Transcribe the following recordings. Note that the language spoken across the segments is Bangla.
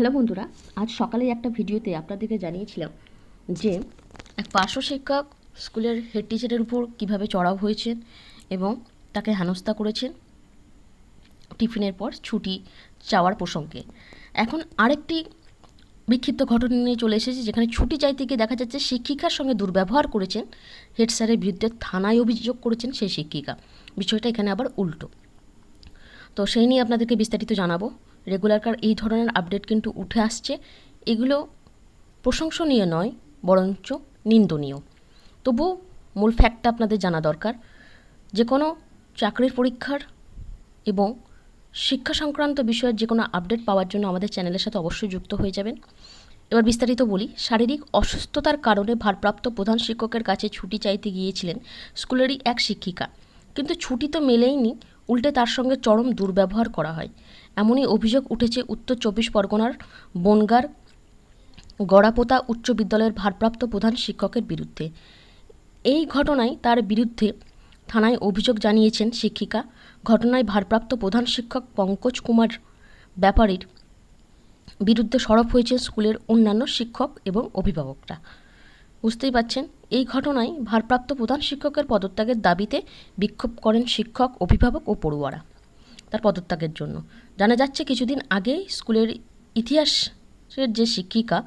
হ্যালো বন্ধুরা, আজ সকালে একটা ভিডিওতে আপনাদেরকে জানিয়েছিলাম যে এক পার্শ্ব শিক্ষক স্কুলের হেড টিচারের উপর কীভাবে চড়াও হয়েছেন এবং তাকে হেনস্থা করেছেন টিফিনের পর ছুটি চাওয়ার প্রসঙ্গে। এখন আরেকটি বিক্ষিপ্ত ঘটনা নিয়ে চলে এসেছে, যেখানে ছুটি চাইতে গিয়ে দেখা যাচ্ছে শিক্ষিকার সঙ্গে দুর্ব্যবহার করেছেন হেড স্যারের বিরুদ্ধে থানায় অভিযোগ করেছেন সেই শিক্ষিকা। বিষয়টা এখানে আবার উল্টো। তো সেই নিয়ে আপনাদেরকে বিস্তারিত জানাব। রেগুলারকার এই ধরনের আপডেট কিন্তু উঠে আসছে। এগুলো প্রশংসনীয় নয়, বরঞ্চ নিন্দনীয়। তবু মূল ফ্যাক্টটা আপনাদের জানা দরকার। যে কোনো চাকরির পরীক্ষার এবং শিক্ষা সংক্রান্ত বিষয়ের যে কোনো আপডেট পাওয়ার জন্য আমাদের চ্যানেলের সাথে অবশ্যই যুক্ত হয়ে যাবেন। এবার বিস্তারিত বলি, শারীরিক অসুস্থতার কারণে ভারপ্রাপ্ত প্রধান শিক্ষকের কাছে ছুটি চাইতে গিয়েছিলেন স্কুলেরই এক শিক্ষিকা। কিন্তু ছুটি তো মেলেইনি উল্টে তার সঙ্গে চরম দুর্ব্যবহার করা হয়। এমনই অভিযোগ উঠেছে উত্তর চব্বিশ পরগনার বনগার গড়াপোতা উচ্চ বিদ্যালয়ের ভারপ্রাপ্ত প্রধান শিক্ষকের বিরুদ্ধে। এই ঘটনায় তার বিরুদ্ধে থানায় অভিযোগ জানিয়েছেন শিক্ষিকা। ঘটনায় ভারপ্রাপ্ত প্রধান শিক্ষক পঙ্কজ কুমার ব্যাপারীর বিরুদ্ধে সরব হয়েছে স্কুলের অন্যান্য শিক্ষক এবং অভিভাবকরা। বুঝতেই পাচ্ছেন এই ঘটনায় ভারপ্রাপ্ত প্রধান শিক্ষকের পদত্যাগের দাবিতে বিক্ষোভ করেন শিক্ষক, অভিভাবক ও পড়ুয়ারা তার পদত্যাগের জন্য। জানা যাচ্ছে কিছুদিন আগে স্কুলের ইতিহাসের যে শিক্ষিকা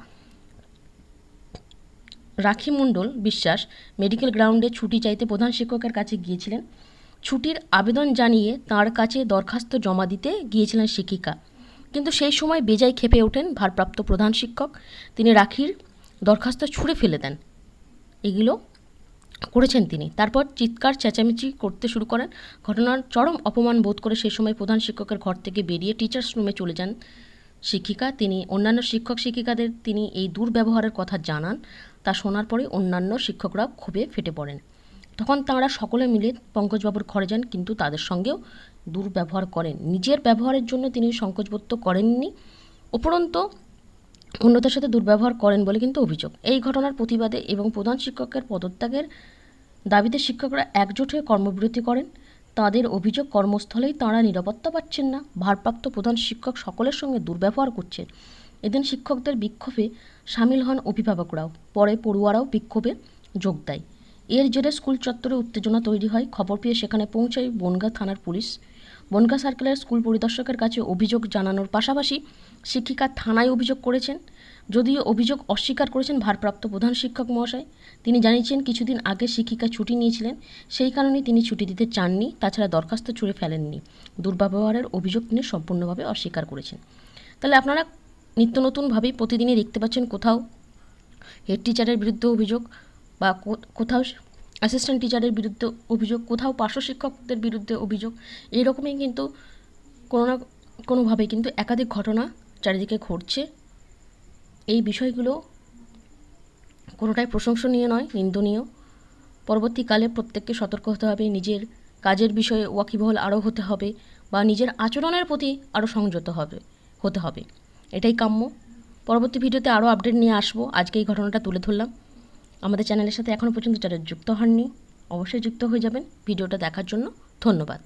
রাখি মণ্ডল বিশ্বাস মেডিকেল গ্রাউন্ডে ছুটি চাইতে প্রধান শিক্ষকের কাছে গিয়েছিলেন। ছুটির আবেদন জানিয়ে তার কাছে দরখাস্ত জমা দিতে গিয়েছিলেন শিক্ষিকা। কিন্তু সেই সময় বেজায় খেপে ওঠেন ভারপ্রাপ্ত প্রধান শিক্ষক। তিনি রাখির দরখাস্ত ছুঁড়ে ফেলে দেন। এগুলো করেছেন তিনি। তারপর চিৎকার, চেঁচামেচি করতে শুরু করেন। ঘটনার চরম অপমান বোধ করে সে সময় প্রধান শিক্ষকের ঘর থেকে বেরিয়ে টিচার্স রুমে চলে যান শিক্ষিকা। তিনি অন্যান্য শিক্ষক শিক্ষিকাদের তিনি এই দুর্ব্যবহারের কথা জানান, তা শোনার পরে অন্যান্য শিক্ষকরা ক্ষোভে ফেটে পড়েন। তখন তাঁরা সকলে মিলে পঙ্কজবাবুর ঘরে যান, কিন্তু তাদের সঙ্গেও দুর্ব্যবহার করেন। নিজের ব্যবহারের জন্য তিনি সংকোচবোধ করেননি। উপরন্ত অন্যদের সাথে দুর্ব্যবহার করেন বলে কিন্তু অভিযোগ। এই ঘটনার প্রতিবাদে এবং প্রধান শিক্ষকের পদত্যাগের দাবিতে শিক্ষকরা একজোট হয়ে কর্মবিরতি করেন। তাদের অভিযোগ, কর্মস্থলেই তাঁরা নিরাপত্তা পাচ্ছেন না। ভারপ্রাপ্ত প্রধান শিক্ষক সকলের সঙ্গে দুর্ব্যবহার করছেন। এদিন শিক্ষকদের বিক্ষোভে সামিল হন অভিভাবকরাও। পরে পড়ুয়ারাও বিক্ষোভে যোগ দেয়। এর জেরে স্কুল চত্বরে উত্তেজনা তৈরি হয়। খবর পেয়ে সেখানে পৌঁছায় বনগাঁ থানার পুলিশ। বনগাঁ সার্কেলের স্কুল পরিদর্শকের কাছে অভিযোগ জানানোর পাশাপাশি শিক্ষিকা থানায় অভিযোগ করেছেন। যদিও অভিযোগ অস্বীকার করেছেন ভারপ্রাপ্ত প্রধান শিক্ষক মহাশয়। তিনি জানিয়েছেন, কিছুদিন আগে শিক্ষিকা ছুটি নিয়েছিলেন। সেই কারণে তিনি ছুটি দিতে চাননি। তাছাড়া দরখাস্ত ছুঁড়ে ফেলেননি। দুর্ব্যবহারের অভিযোগ তিনি সম্পূর্ণভাবে অস্বীকার করেছেন। তাহলে আপনারা নিত্য নতুনভাবেই প্রতিদিনই দেখতে পাচ্ছেন কোথাও হেড টিচারের বিরুদ্ধে অভিযোগ বা কোথাও অ্যাসিস্ট্যান্ট টিচারের বিরুদ্ধে অভিযোগ, কোথাও পার্শ্ব শিক্ষকদের বিরুদ্ধে অভিযোগ এইরকমই কিন্তু কোনো না কোনোভাবে কিন্তু একাধিক ঘটনা চারিদিকে ঘটছে। এই বিষয়গুলো কোনোটাই প্রশংসনীয় নয়, নিন্দনীয়। পরবর্তীকালে প্রত্যেককে সতর্ক হতে হবে, নিজের কাজের বিষয়ে ওয়াকিবহল আরও হতে হবে বা নিজের আচরণের প্রতি আরও সংযত হবে, হতে হবে। এটাই কাম্য। পরবর্তী ভিডিওতে আরও আপডেট নিয়ে আসব। আজকে এই ঘটনাটা তুলে ধরলাম। আমাদের চ্যানেলের সাথে এখনও পর্যন্ত যারা যুক্ত হননি, অবশ্যই যুক্ত হয়ে যাবেন। ভিডিওটা দেখার জন্য ধন্যবাদ।